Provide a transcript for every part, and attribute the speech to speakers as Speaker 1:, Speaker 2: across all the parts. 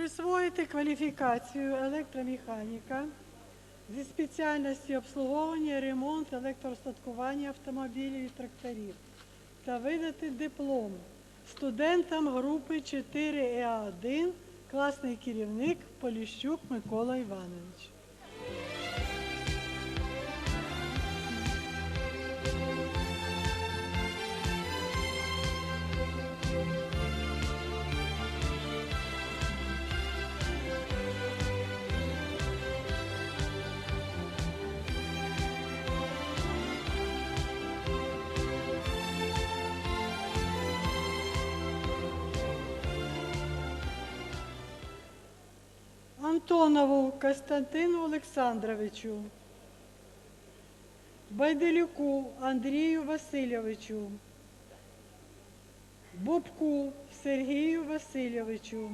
Speaker 1: Присвоїти кваліфікацію електромеханіка зі спеціальності обслуговування, ремонт, електростаткування автомобілів і тракторів та видати диплом студентам групи 4Е1, класний керівник Поліщук Микола Іванович. Антонову Костянтину Олександровичу, Байделюку Андрію Васильовичу, Бобку Сергію Васильовичу,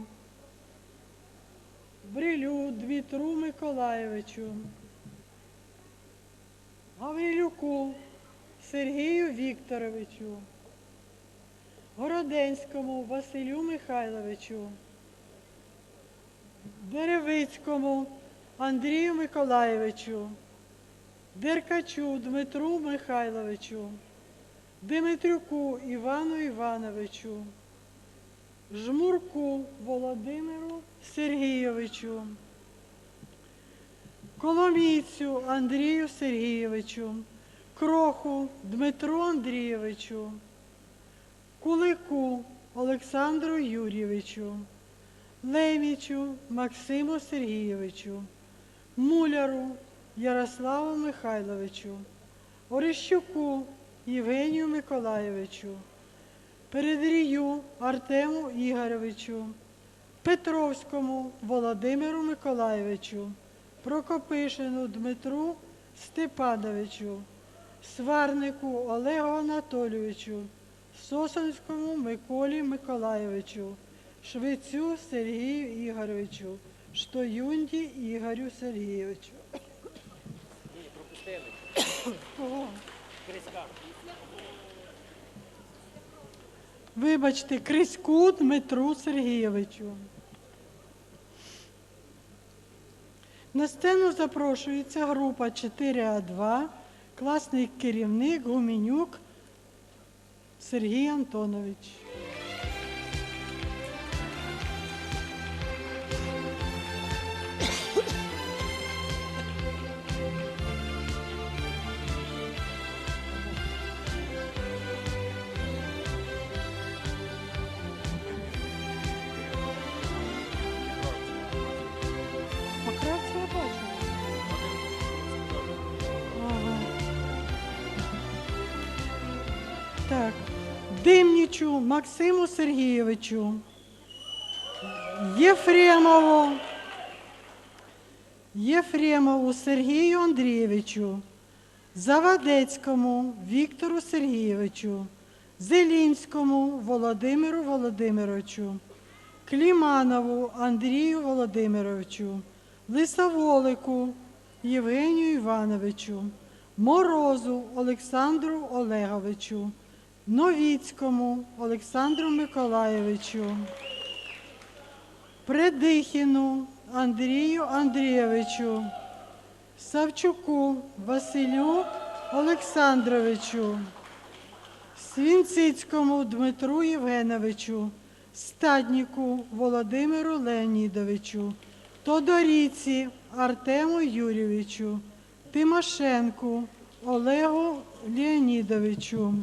Speaker 1: Брилю Дмитру Миколаєвичу, Гаврилюку Сергію Вікторовичу, Городенському Василю Михайловичу. Деревицькому Андрію Миколаєвичу, Деркачу Дмитру Михайловичу, Димитрюку Івану Івановичу, Жмурку Володимиру Сергійовичу, Коломійцю Андрію Сергійовичу, Кроху Дмитру Андрійовичу, Кулику Олександру Юрійовичу. Лемічу Максиму Сергійовичу, Муляру Ярославу Михайловичу, Орищуку Євгенію Миколайовичу, Передрію Артему Ігоровичу, Петровському Володимиру Миколайовичу, Прокопишину Дмитру Степановичу, Сварнику Олегу Анатолійовичу, Сосонському Миколі Миколайовичу. Швецю Сергію Ігоровичу, Штоюнді Ігорю Сергійовичу.
Speaker 2: Ні, пропустили.
Speaker 1: Кого?
Speaker 2: Криська.
Speaker 1: Вибачте, Криську Дмитру Сергійовичу. На сцену запрошується група 4А2, класний керівник Гуменюк Сергій Антонович. Так. Димнічу Максиму Сергійовичу. Єфремову. Єфремову Сергію Андрійовичу. Завадецькому Віктору Сергійовичу. Зелінському Володимиру Володимировичу. Кліманову Андрію Володимировичу, Лисоволику Євгенію Івановичу, Морозу Олександру Олеговичу, Новіцькому Олександру Миколаєвичу, Предихіну Андрію Андрійовичу, Савчуку Василю Олександровичу, Свінцицькому Дмитру Євгеновичу, Стадніку Володимиру Леонідовичу, Тодоріці Артему Юрійовичу, Тимошенку Олегу Леонідовичу,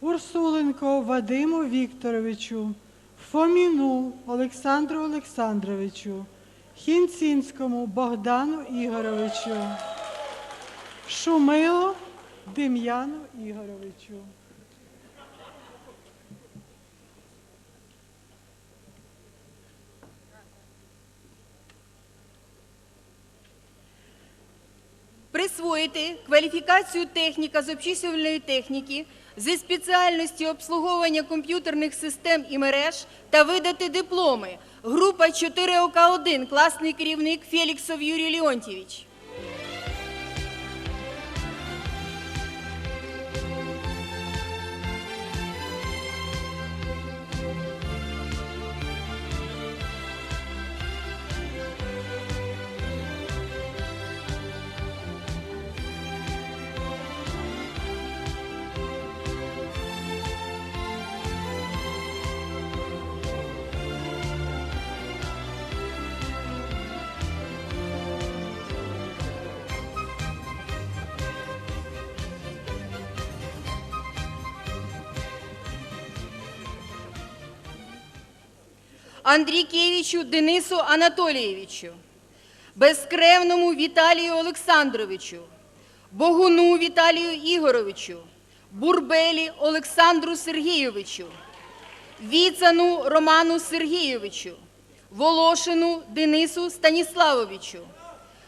Speaker 1: Урсуленко Вадиму Вікторовичу, Фоміну Олександру Олександровичу, Хінцінському Богдану Ігоровичу, Шумило Дем'яну Ігоровичу.
Speaker 3: Присвоїти кваліфікацію техніка з обчислювальної техніки зі спеціальності обслуговування комп'ютерних систем і мереж та видати дипломи. Група 4ОК1, класний керівник Феліксов Юрій Леонтьєвич. Андрікевичу Денису Анатолійовичу, безкревному Віталію Олександровичу, Богуну Віталію Ігоровичу, Бурбелі Олександру Сергійовичу, Віцану Роману Сергійовичу, Волошину Денису Станіславовичу,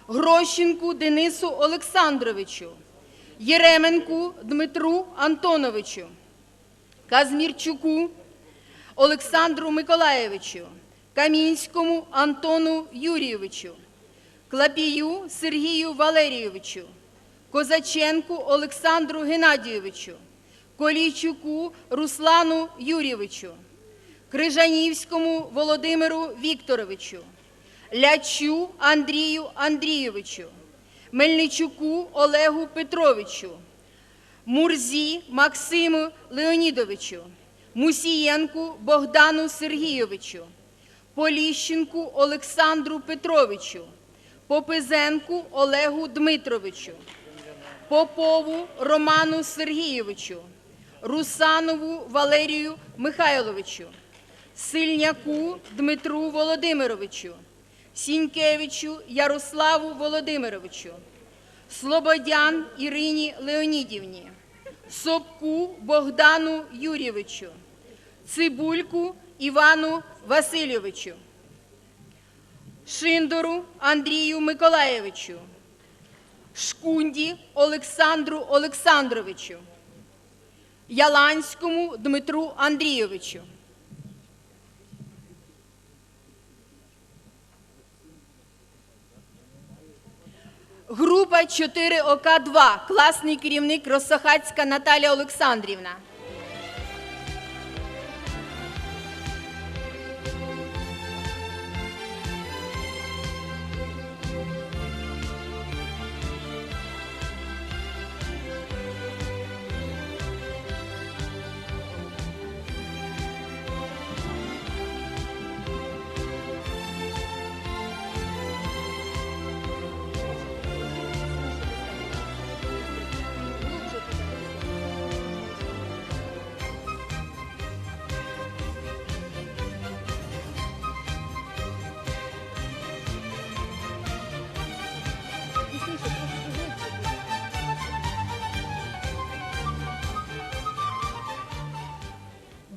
Speaker 3: Грощенку Денису Олександровичу, Єременку Дмитру Антоновичу, Казмірчуку Олександру Миколаєвичу, Камінському Антону Юрійовичу, Клапію Сергію Валерійовичу, Козаченку Олександру Геннадійовичу, Колійчуку Руслану Юрійовичу, Крижанівському Володимиру Вікторовичу, Лячу Андрію Андрійовичу, Мельничуку Олегу Петровичу, Мурзі Максиму Леонідовичу, Мусієнку Богдану Сергійовичу, Поліщенку Олександру Петровичу, Попизенку Олегу Дмитровичу, Попову Роману Сергійовичу, Русанову Валерію Михайловичу, Сильняку Дмитру Володимировичу, Сінькевичу Ярославу Володимировичу, Слободян Ірині Леонідівні, Сопку Богдану Юрійовичу, Цибульку Івану Васильовичу, Шиндору Андрію Миколаєвичу, Шкунді Олександру Олександровичу, Яланському Дмитру Андрійовичу. Група 4ОК-2, класний керівник Росохацька Наталія Олександрівна.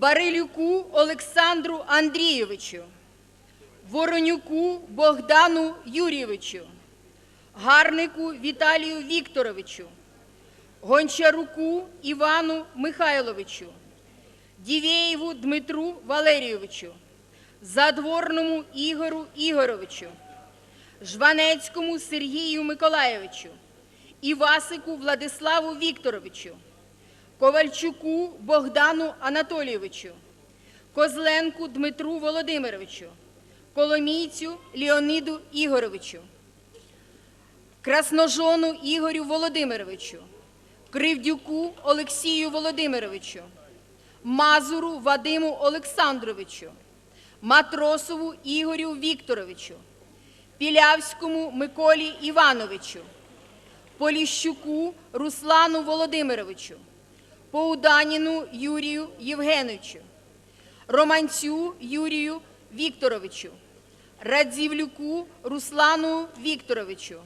Speaker 3: Барилюку Олександру Андрійовичу, Воронюку Богдану Юрійовичу, Гарнику Віталію Вікторовичу, Гончаруку Івану Михайловичу, Дівєєву Дмитру Валерійовичу, Задворному Ігору Ігоровичу, Жванецькому Сергію Миколаєвичу, Івасику Владиславу Вікторовичу, Ковальчуку Богдану Анатолійовичу, Козленку Дмитру Володимировичу, Коломійцю Леониду Ігоровичу, Красножону Ігорю Володимировичу, Кривдюку Олексію Володимировичу, Мазуру Вадиму Олександровичу, Матросову Ігорю Вікторовичу, Пілявському Миколі Івановичу, Поліщуку Руслану Володимировичу, Поуданіну Юрію Євгеновичу, Романцю Юрію Вікторовичу, Радзівлюку Руслану Вікторовичу,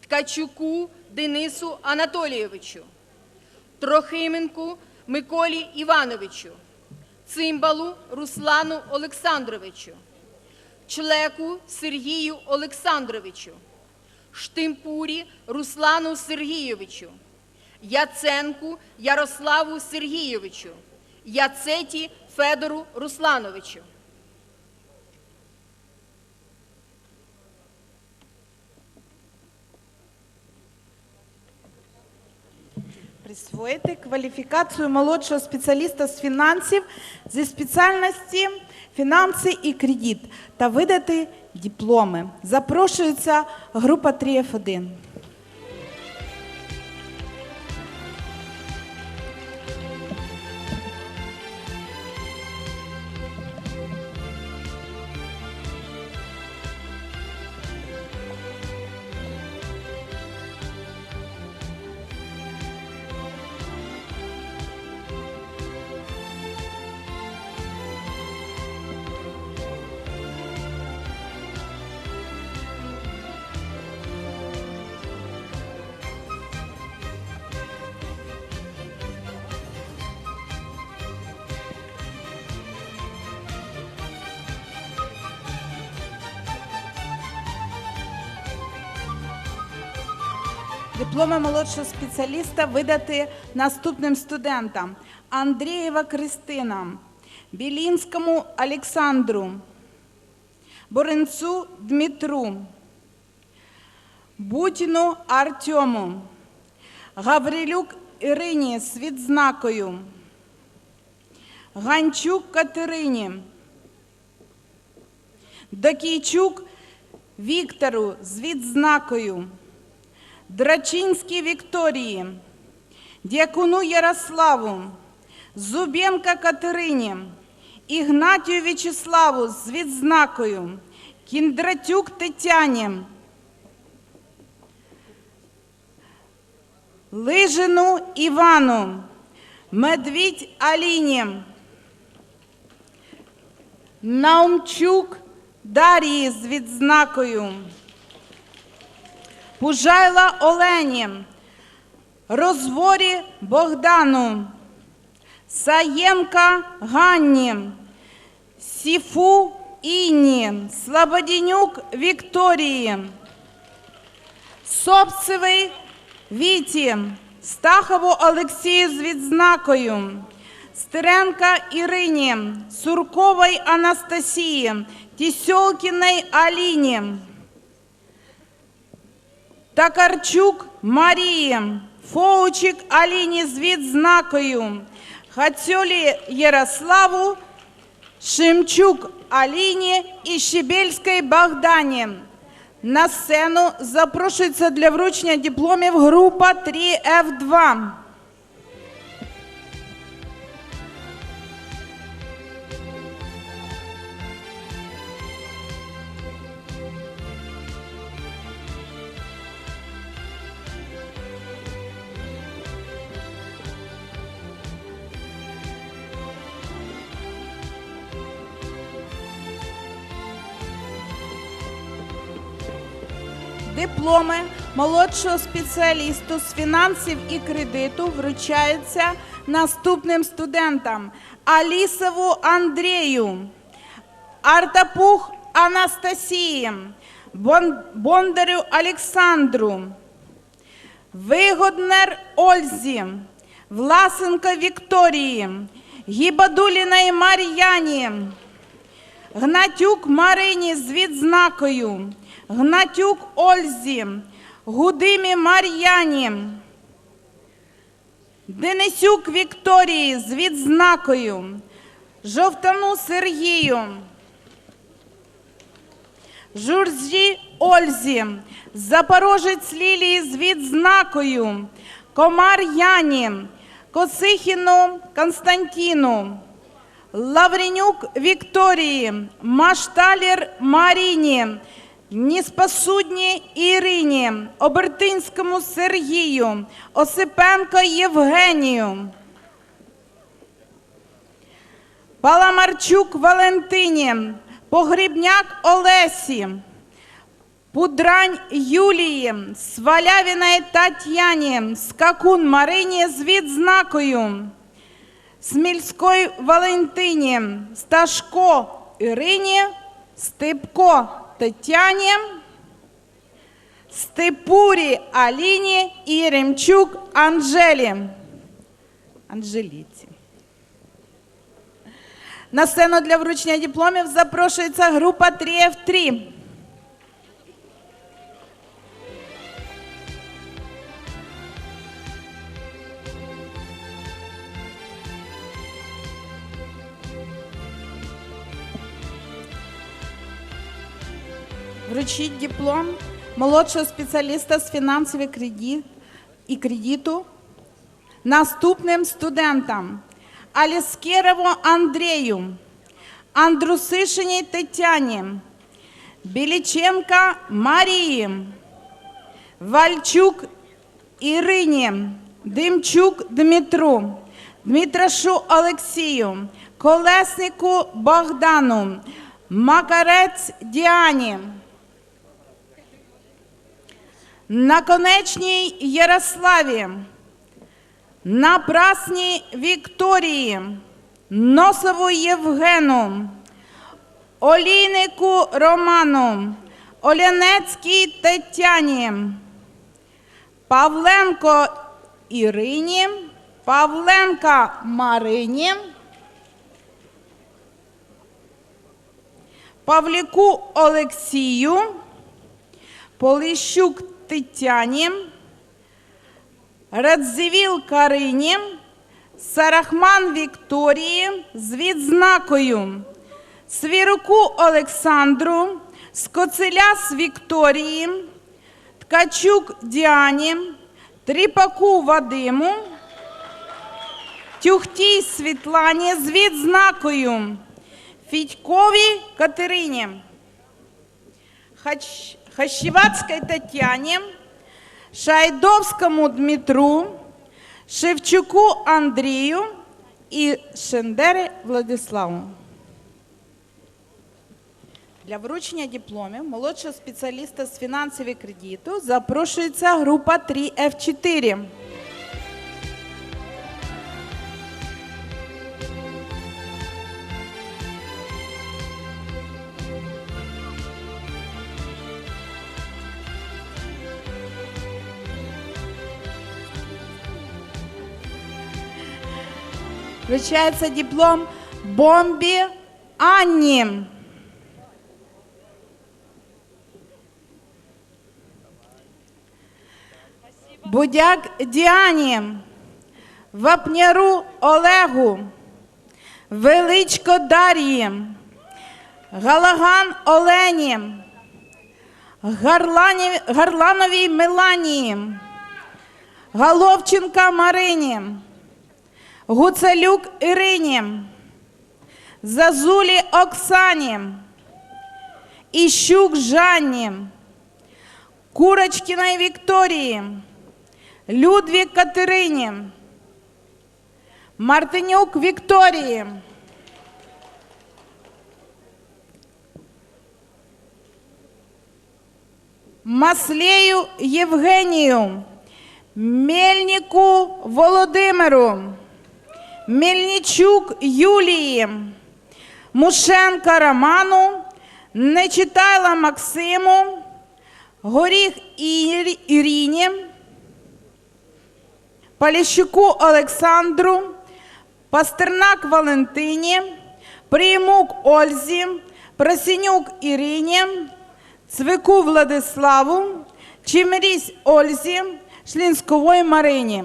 Speaker 3: Ткачуку Денису Анатолійовичу, Трохименку Миколі Івановичу, Цимбалу Руслану Олександровичу, Члеку Сергію Олександровичу, Штимпурі Руслану Сергійовичу, Яценку Ярославу Сергійовичу, Яцеті Федору Руслановичу.
Speaker 4: Присвоїти кваліфікацію молодшого спеціаліста з фінансів зі спеціальності фінанси і кредит та видати дипломи. Запрошується група 3F1. Дипломи молодшого спеціаліста видати наступним студентам: Андрієва Кристина, Білінському Олександру, Боренцу Дмитру, Бутіну Артему, Гаврилюк Ірині з відзнакою, Ганчук Катерині, Докійчук Віктору з відзнакою, Драчинській Вікторії, Дякуну Ярославу, Зубенка Катерині, Ігнатію В'ячеславу з відзнакою, Кіндратюк Тетяні, Лижину Івану, Медвідь Аліні, Наумчук Дар'ї з відзнакою, Пужайла Олені, Розворі Богдану, Саєнка Ганні, Сіфу Інні, Слободінюк Вікторії, Собцевий Віті, Стахову Олексію з відзнакою, Стеренка Ірині, Сурковій Анастасії, Тісьолкіної Аліні, Такарчук Марії, Фоучик Аліні з відзнакою, Хацьолі Ярославу, Шимчук Аліні і Щебельській Богдані. На сцену запрошується для вручення дипломів група 3F2. Дипломи молодшого спеціалісту з фінансів і кредиту вручаються наступним студентам: Алісову Андрію, Артапух Анастасії, Бондарю Олександру, Вигоднер Ользі, Власенко Вікторії, Гібадуліної Мар'яні. Гнатюк Марині з відзнакою, Гнатюк Ользі, Гудимі Мар'яні, Денисюк Вікторії з відзнакою, Жовтану Сергію, Журзі Ользі, Запорожець Лілії з відзнакою, Комар Яні, Косихіну Константіну, Лавренюк Вікторії, Машталір Маріні, Неспосудній Ірині, Обертинському Сергію, Осипенко Євгенію, Паламарчук Валентині, Погрібняк Олесі, Пудрань Юлії, Свалявіної Тетяні, Скакун Марині з відзнакою. Смільської Валентині, Сташко Ірині, Степко Тетяні, Степурі Аліні і Ремчук Анжелі. Анжеліці. На сцену для вручення дипломів запрошується група 3F3. Вручіть диплом молодшого спеціаліста з фінансів і кредит- і кредиту наступним студентам Аліскєрову Андрію, Андрусишиній Тетяні, Біліченка Марії, Вальчук Ірині, Димчук Дмитру, Дмитрашу Олексію, Колеснику Богдану, Макарець Діані, Наконечній Ярославі, Напрасній Вікторії, Носову Євгену, Олійнику Роману, Олянецькій Тетяні, Павленко Ірині, Павленка Марині, Павліку Олексію, Поліщук Тетяні, Радзивіл Карині, Сарахман Вікторії з відзнакою, Свіруку Олександру, Скоцеляс Вікторії, Ткачук Діані, Тріпаку Вадиму, Тюхтій Світлані з відзнакою, Фідьковій Катерині, Хач... Хащівацькій Тетяні, Шайдовському Дмитру, Шевчуку Андрію і Шендери Владиславу. Для вручення дипломів молодшого спеціаліста з фінансів і кредиту запрошується група 3F4. Вручається диплом Бомбі Анні. Будяк Діані, Вапняру Олегу, Величко Дар'ї, Галаган Олені, Гарлановій Меланії, Головченка Марині, Гуцелюк Ірині, Зазулі Оксані, Іщук Жанні, Курочкіної Вікторії, Людвік Катерині, Мартинюк Вікторії. Маслею Євгенію, Мельнику Володимиру, Мельничук Юлії, Мушенка Роману, Нечитайла Максиму, Горіх Ірині, Поліщуку Олександру, Пастернак Валентині, Приймук Ользі, Просінюк Ірині, Цвику Владиславу, Чимирісь Ользі, Шлінськової Марині.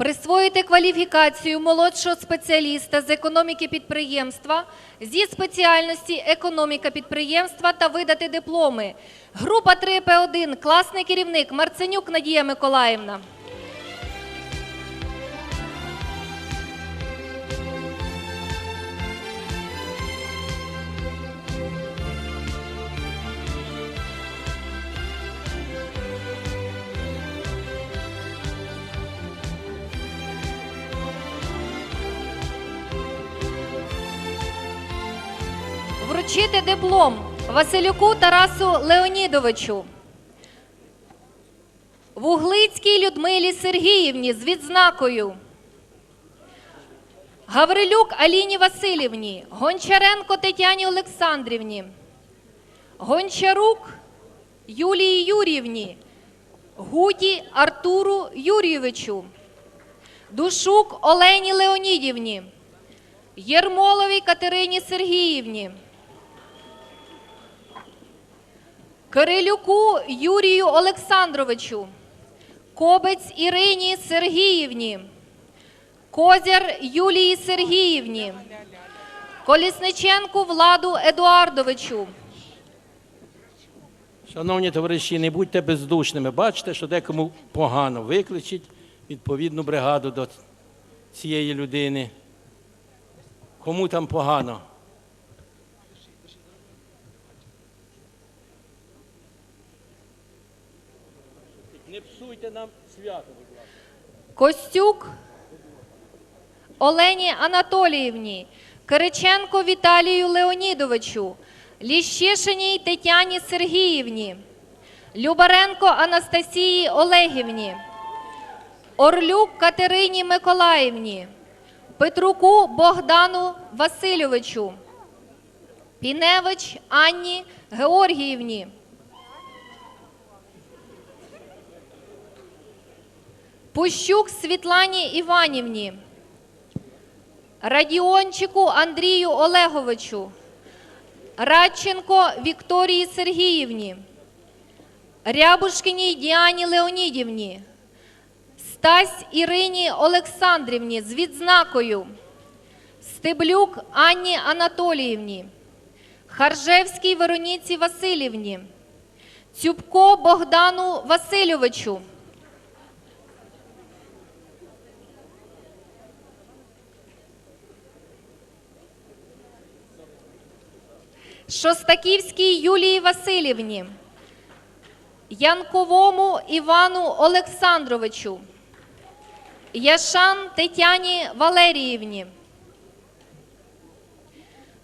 Speaker 5: Присвоїти кваліфікацію молодшого спеціаліста з економіки підприємства зі спеціальності економіка підприємства та видати дипломи. Група 3П1, класний керівник Марценюк Надія Миколаївна. Вручити диплом Василюку Тарасу Леонідовичу. Вуглицькій Людмилі Сергіївні з відзнакою. Гаврилюк Аліні Васильівні, Гончаренко Тетяні Олександрівні, Гончарук Юлії Юрівні, Гуді Артуру Юрійовичу, Душук Олені Леонідівні, Єрмоловій Катерині Сергіївні, Кирилюку Юрію Олександровичу, Кобець Ірині Сергіївні, Козяр Юлії Сергіївні, Колісниченку Владу Едуардовичу,
Speaker 2: Шановні товариші, не будьте бездушними. Бачите, що декому погано. Викличіть відповідну бригаду до цієї людини. Кому там погано? Не нам свято, будь ласка.
Speaker 5: Костюк Олені Анатоліївні, Кириченко Віталію Леонідовичу, Ліщишиній Тетяні Сергіївні, Любаренко Анастасії Олегівні, Орлюк Катерині Миколаївні, Петруку Богдану Васильовичу, Піневич Анні Георгіївні. Пущук Світлані Іванівні, Радіончику Андрію Олеговичу, Радченко Вікторії Сергіївні, Рябушкіній Діані Леонідівні, Стась Ірині Олександрівні з відзнакою, Стеблюк Анні Анатоліївні, Харжевській Вероніці Васильівні, Цюбко Богдану Васильовичу. Шостаківській Юлії Васильівні, Янковому Івану Олександровичу, Яшан Тетяні Валеріївні.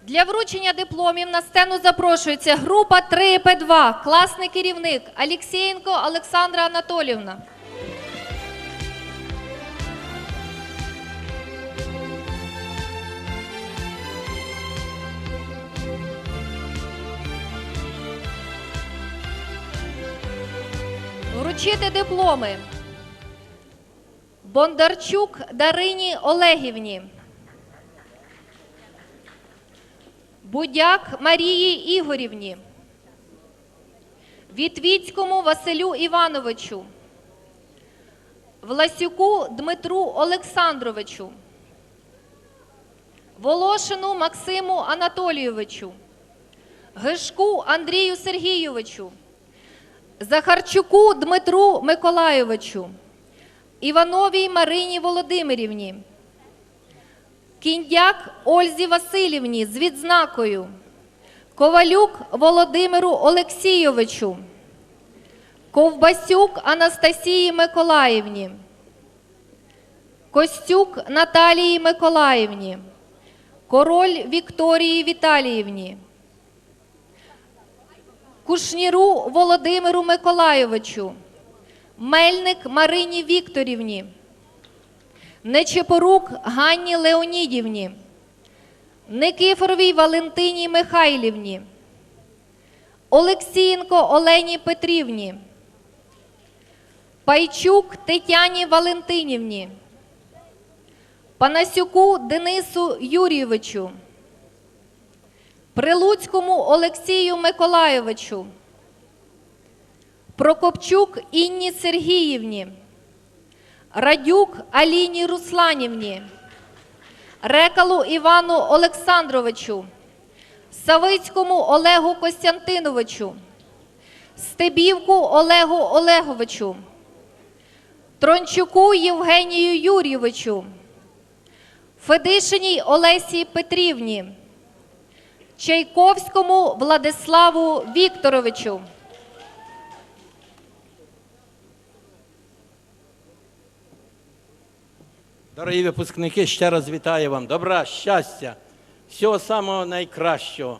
Speaker 5: Для вручення дипломів на сцену запрошується група 3П2, класний керівник Алєксєєнко Олександра Анатолівна. Вручити дипломи. Бондарчук Дарині Олегівні. Будяк Марії Ігорівні, Вітвіцькому Василю Івановичу, Власюку Дмитру Олександровичу, Волошину Максиму Анатолійовичу, Гишку Андрію Сергійовичу, Захарчуку Дмитру Миколайовичу, Івановій Марині Володимирівні. Кіндяк Ользі Васильівні з відзнакою, Ковалюк Володимиру Олексійовичу, Ковбасюк Анастасії Миколаївні, Костюк Наталії Миколаївні, Король Вікторії Віталіївні, Кушніру Володимиру Миколайовичу, Мельник Марині Вікторівні. Нечепорук Ганні Леонідівні, Никифоровій Валентині Михайлівні, Олексієнко Олені Петрівні, Пайчук Тетяні Валентинівні, Панасюку Денису Юрійовичу, Прилуцькому Олексію Миколайовичу, Прокопчук Інні Сергіївні. Радюк Аліні Русланівні, Рекалу Івану Олександровичу, Савицькому Олегу Костянтиновичу, Стебівку Олегу Олеговичу, Трончуку Євгенію Юрійовичу, Федишиній Олесі Петрівні, Чайковському Владиславу Вікторовичу.
Speaker 2: Дорогі випускники, ще раз вітаю вам. Добра, щастя, всього самого найкращого.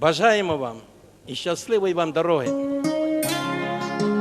Speaker 2: Бажаємо вам і щасливої вам дороги.